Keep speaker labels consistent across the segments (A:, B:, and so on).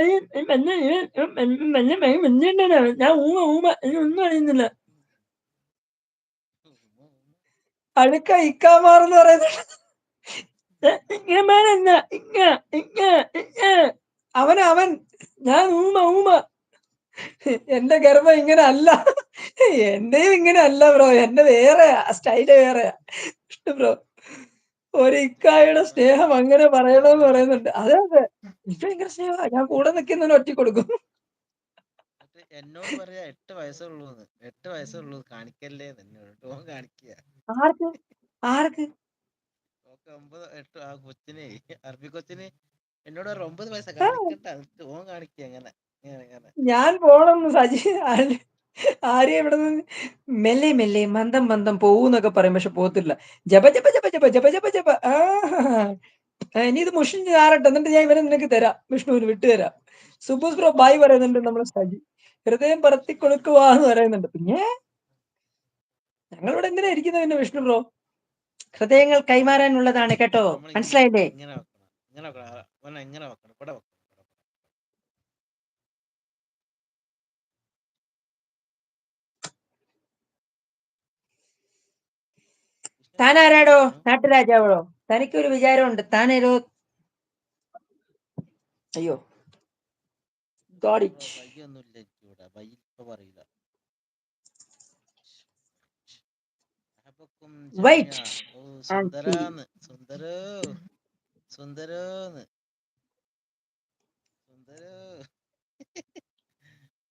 A: അയ്യോ! പറയുന്നത്. ഇങ്ങ ഇങ്ങ ഇങ്ങ. അവൻ. ഞാൻ ഊമ ഊമ. എന്റെ ഗർഭം ഇങ്ങനെ അല്ല. എന്റെയും ഇങ്ങനെ അല്ല ബ്രോ. എന്റെ വേറെയാ. സ്റ്റൈൽ വേറെയാ. ബ്രോ. ഒരു ഇക്കായുടെ സ്നേഹം അങ്ങനെ പറയണമെന്ന് പറയുന്നുണ്ട്. അതെ അതെ. ഇപ്പൊ ഭയങ്കര സ്നേഹ ഞാൻ കൂടെ നിൽക്കുന്നതിന് ഒറ്റ കൊടുക്കും.
B: എന്നോട് പറയാ എട്ട് വയസ്സുള്ളൂ എട്ട് വയസ്സുള്ളൂ. കാണിക്കല്ലേ എന്നോട്. കാണിക്കുക
A: ആർക്ക്? ആർക്ക്?
B: ഒമ്പത് എട്ട് ആ കൊച്ചിനെ. അറബി കൊച്ചിന് എന്നോട് ഒരു ഒമ്പത് വയസ്സാ. കാണിക്കണ്ട ഓൻ കാണിക്കുക അങ്ങനെ
A: ഞാൻ പോണെന്ന് സജി ആര്യ ഇവിടെ നിന്ന് മെല്ലെ മെല്ലെ മന്ദം മന്ദം പോവൂന്നൊക്കെ പറയും പക്ഷെ പോകത്തില്ല. ജപ ജപ ജപ ജപ ജപ ജപ ജപ. ആ ഇനി ഇത് മുഷിഞ്ഞ് ആറട്ടെ എന്നിട്ട് ഞാൻ ഇവനെ നിനക്ക് തരാം. വിഷ്ണുവിന് വിട്ടുതരാം സുബോസ് ബ്രോ ബായ് പറയുന്നുണ്ട് നമ്മളെ സജി. ഹൃദയം പറത്തി കൊടുക്കുവാന്ന് പറയുന്നുണ്ട്. പിന്നെ ഞങ്ങൾ ഇവിടെ എന്തിനാ ഇരിക്കുന്നത് പിന്നെ വിഷ്ണു ബ്രോ? ഹൃദയങ്ങൾ കൈമാറാനുള്ളതാണ് കേട്ടോ. മനസ്സിലായില്ലേ?
B: താൻ
A: ആരാടോ നാട്ടുരാജാവോ? തനിക്കൊരു വിചാരമുണ്ട്. താനേതോ? അയ്യോ.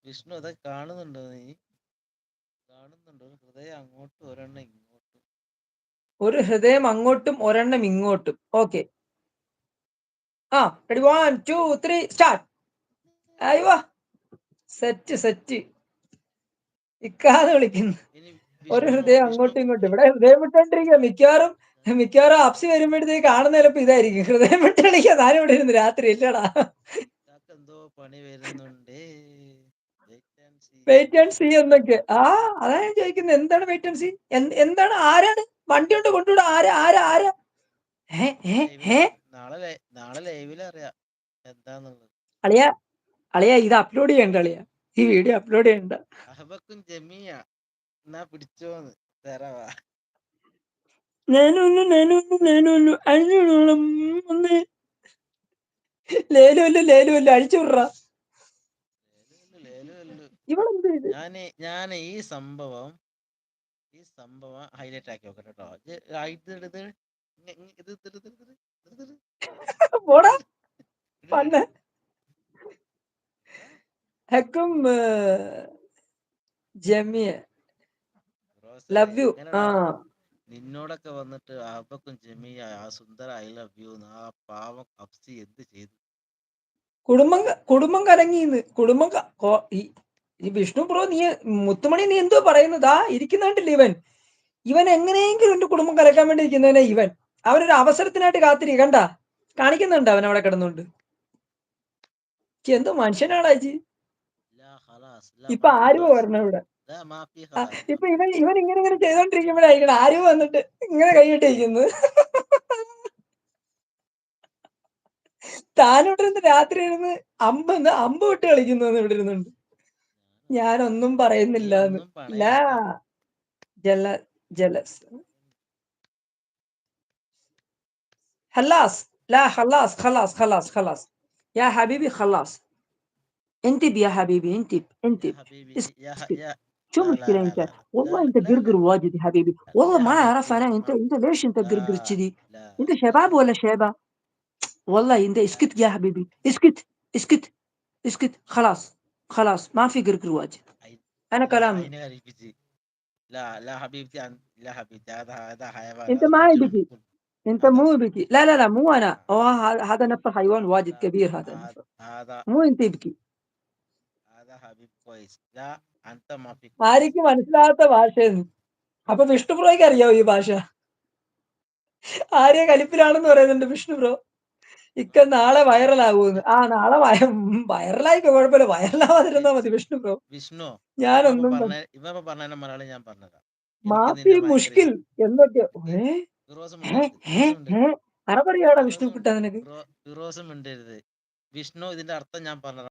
B: വിഷ്ണു അതൊക്കെ കാണുന്നുണ്ടോ നീ? കാണുന്നുണ്ടോ? ഹൃദയം അങ്ങോട്ട് ഒരെണ്ണം
A: ഒരു ഹൃദയം അങ്ങോട്ടും ഒരെണ്ണം ഇങ്ങോട്ടും. ഓക്കെ ആ ready one two three start അയ്യോ സെറ്റ് സെറ്റ് ഇക്കാതെ വിളിക്കുന്നു. ഒരു ഹൃദയം അങ്ങോട്ടും ഇങ്ങോട്ടും. ഇവിടെ ഹൃദയം വിട്ടോണ്ടിരിക്കുക മിക്കവാറും മിക്കവാറും അപ്സി വരുമ്പോഴത്തേക്ക് കാണുന്ന ചിലപ്പോ ഇതായിരിക്കും. ഹൃദയം വിട്ട് ആരും താനും ഇവിടെ ഇരുന്ന് രാത്രി ഇല്ലടാ.
B: എന്തോ പണി വരുന്നുണ്ട്.
A: വെയിറ്റ് ആൻഡ് സി എന്നൊക്കെ. ആ അതാ ഞാൻ ചോദിക്കുന്നത് എന്താണ് വെയിറ്റ് ആൻഡ് സി എന്താണ് ആരാണ്? വണ്ടി കൊണ്ട് കൊണ്ടുവിടാ ആരാ ആരാ ആരാ? അളിയ അളിയ ഇത് അപ്ലോഡ് ചെയ്യണ്ട അളിയ. ഈ വീഡിയോ അപ്ലോഡ് ചെയ്യണ്ട.
B: ലേലു അല്ല ലേലു അല്ല തരവാ
A: ഞാനൊന്നു ഞാനൊന്നു ഞാനൊന്നു അഴിഞ്ഞോളം ഒന്ന്. അഴിച്ചു
B: ലേലു.
A: ഇവളെന്ത് ചെയ്ത്?
B: ഞാൻ ഞാൻ ഈ സംഭവം ഈ സംഭവം ഹൈലൈറ്റ് ആക്കി നോക്കട്ടെ കേട്ടോ ഇത്
A: ഹക്കും ജമിയ ലവ് യു ആ.
B: നിന്നോടൊക്കെ വന്നിട്ട് അവക്കും ജമിയ ആ സുന്ദര ഐ ലവ് യു ആ പാവം അപ്സി എന്ത് ചെയ്തു?
A: കുടുംബം കുടുംബം കലങ്ങിന്ന്. കുടുംബം ഈ വിഷ്ണു ബ്രോ നീ മുത്തുമണി നീ എന്തോ പറയുന്നതാ ഇരിക്കുന്നുണ്ടല്ലേ ഇവൻ. ഇവൻ എങ്ങനെയെങ്കിലും എന്റെ കുടുംബം കലക്കാൻ വേണ്ടി ഇരിക്കുന്നവനെ ഇവൻ. അവനൊരു അവസരത്തിനായിട്ട് കാത്തിരി കണ്ട? കാണിക്കുന്നുണ്ട് അവൻ അവിടെ കിടന്നുണ്ട് എന്തോ മനുഷ്യനാടാ ജി
B: ലാ ഖലാസ് ലാ
A: ഇപ്പൊ ആരും വരണം ഇവിടെ? ഇപ്പൊ ഇവൻ ഇവൻ ഇങ്ങനെ ഇങ്ങനെ ചെയ്തോണ്ടിരിക്കുമ്പോഴായിരിക്കണം ആരും വന്നിട്ട് ഇങ്ങനെ കൈയിട്ടിരിക്കുന്നത് താനിവിടെ രാത്രി ഇരുന്ന് അമ്പ അമ്പ് വിട്ട് കളിക്കുന്നു ഇവിടെ ഇരുന്നുണ്ട്. ഞാനൊന്നും
B: നീ
A: പറയുന്നില്ല
B: ഒന്നും
A: ലാ
B: പണയണ്ട
A: ജല ജലസ് خلاص لا خلاص خلاص خلاص خلاص يا حبيبي خلاص انتب يا حبيبي انتب
B: يا
A: انتب
B: حبيبي
A: اسكت
B: يا ح...
A: اسكت
B: يا
A: شو
B: لا لا
A: مشكلة
B: لا
A: انت
B: لا لا
A: والله
B: لا
A: انت
B: لا لا
A: قرقر واجد يا حبيبي والله
B: يا
A: ما اعرف
B: حبيبتي
A: انا انت
B: ما
A: انت ليش انت قرقر
B: لا
A: كذي
B: لا
A: انت
B: لا
A: شباب ولا
B: لا
A: شيبة والله انت اسكت يا حبيبي اسكت اسكت اسكت خلاص خلاص ما في قرقر واجد
B: عين
A: انا
B: لا
A: كلام
B: عيني حبيبتي لا لا حبيبتي أن- لا حبيبتي هذا هذا حيوان
A: انت
B: هذا
A: ما
B: كل
A: يبكي
B: كل
A: انت
B: هذا
A: مو يبكي لا لا لا مو انا
B: آه،
A: هو ه- هذا نفر حيوان واجد
B: لا
A: كبير هذا
B: هذا
A: النفر
B: هذا
A: مو انت يبكي
B: هذا حبيب كويس لا أنت ما في كويس
A: ആര്യക്ക് മനസ്സിലാകാത്ത ഭാഷയെന്ന് അപ്പൊ വിഷ്ണു ബ്രോയ്ക്ക് അറിയാവോ ഈ ഭാഷ ആര്യ കലിപ്പിലാണെന്ന് പറയുന്നുണ്ട് വിഷ്ണു ബ്രോ ഇക്ക നാളെ വൈറലാകൂന്ന് ആ നാളെ വൈറലായി കുഴപ്പമില്ല. വൈറലാവാതിരുന്നാ മതി വിഷ്ണു ബ്രോ.
B: വിഷ്ണു
A: ഞാനൊന്നും
B: മലയാളം ഞാൻ
A: മാഫി മുഷ്കിൽ എന്തൊക്കെയാ പറ വിഷ്ണു കുട്ടാ നിനക്ക്.
B: വിഷ്ണു ഇതിന്റെ അർത്ഥം ഞാൻ പറഞ്ഞതാ